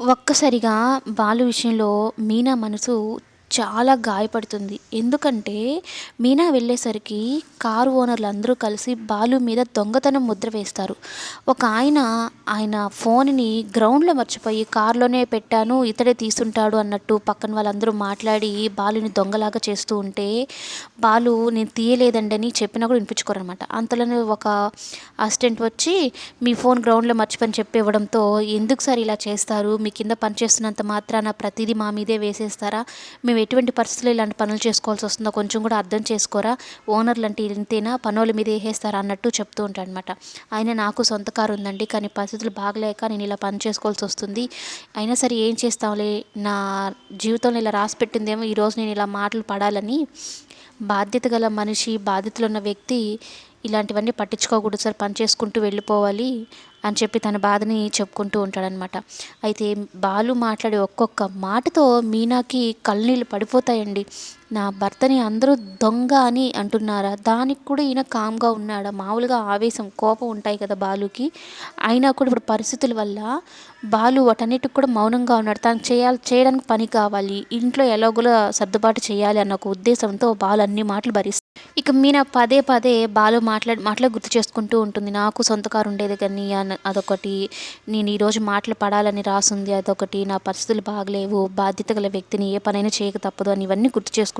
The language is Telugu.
ఒక్కసారిగా బాలు విషయంలో మీనా మనసు చాలా గాయపడుతుంది. ఎందుకంటే మీనా వెళ్ళేసరికి కారు ఓనర్లు అందరూ కలిసి బాలు మీద దొంగతనం ముద్ర వేస్తారు. ఒక ఆయన ఆయన ఫోన్ని గ్రౌండ్లో మర్చిపోయి కారులోనే పెట్టాను ఇతడే తీసుంటాడు అన్నట్టు పక్కన వాళ్ళందరూ మాట్లాడి బాలుని దొంగలాగా చేస్తూ ఉంటే బాలు నేను తీయలేదండి అని చెప్పినా కూడా వినిపించుకోరనమాట అంతలోనే ఒక అసిస్టెంట్ వచ్చి మీ ఫోన్ గ్రౌండ్లో మర్చిపోని చెప్పి ఇవ్వడంతో ఎందుకు సార్ ఇలా చేస్తారు? మీ కింద పనిచేస్తున్నంత మాత్రాన ప్రతిదీ మా మీదే వేసేస్తారా? మేము ఎటువంటి పరిస్థితుల్లో ఇలాంటి పనులు చేసుకోవాల్సి వస్తుందో కొంచెం కూడా అర్థం చేసుకోరా? ఓనర్లు అంటే ఇంతేనా? పనుల మీద వేసేస్తారా అన్నట్టు చెప్తూ ఉంటాడు అనమాట ఆయన నాకు సొంత కారు ఉందండి కానీ పరిస్థితులు బాగలేక నేను ఇలా పని చేసుకోవాల్సి వస్తుంది. అయినా సరే ఏం చేస్తాంలే? నా జీవితంలో ఇలా రాసి పెట్టిందేమో ఈరోజు నేను ఇలా మాటలు పడాలని బాధ్యత గల మనిషి బాధ్యతలు ఉన్న వ్యక్తి ఇలాంటివన్నీ పట్టించుకోకూడదు సార్ పని చేసుకుంటూ వెళ్ళిపోవాలి అని చెప్పి తన బాధని చెప్పుకుంటూ ఉంటాడనమాట అయితే బాలు మాట్లాడే ఒక్కొక్క మాటతో మీనాకి కళ్ళనీళ్ళు పడిపోతాయండి. నా భర్తని అందరూ దొంగ అని అంటున్నారా? దానికి కూడా ఈయన కామ్గా ఉన్నాడా? మామూలుగా ఆవేశం కోపం ఉంటాయి కదా బాలుకి. అయినా కూడా ఇప్పుడు పరిస్థితుల వల్ల బాలు వాటన్నిటికి కూడా మౌనంగా ఉన్నాడు. తను చేయాలి చేయడానికి పని కావాలి. ఇంట్లో ఎలాగోలా సర్దుబాటు చేయాలి అన్న ఒక ఉద్దేశంతో బాలు అన్ని మాటలు భరిస్తాయి ఇక మీన పదే పదే బాలు మాట్లాడి మాటలు గుర్తు చేసుకుంటూ ఉంటుంది. నాకు సొంత కారు ఉండేది కానీ అదొకటి. నేను ఈరోజు మాటలు పడాలని రాసుంది అదొకటి. నా పరిస్థితులు బాగలేవు. బాధ్యత గల వ్యక్తిని ఏ పనైనా చేయక తప్పదు అని ఇవన్నీ గుర్తు చేసుకుంటూ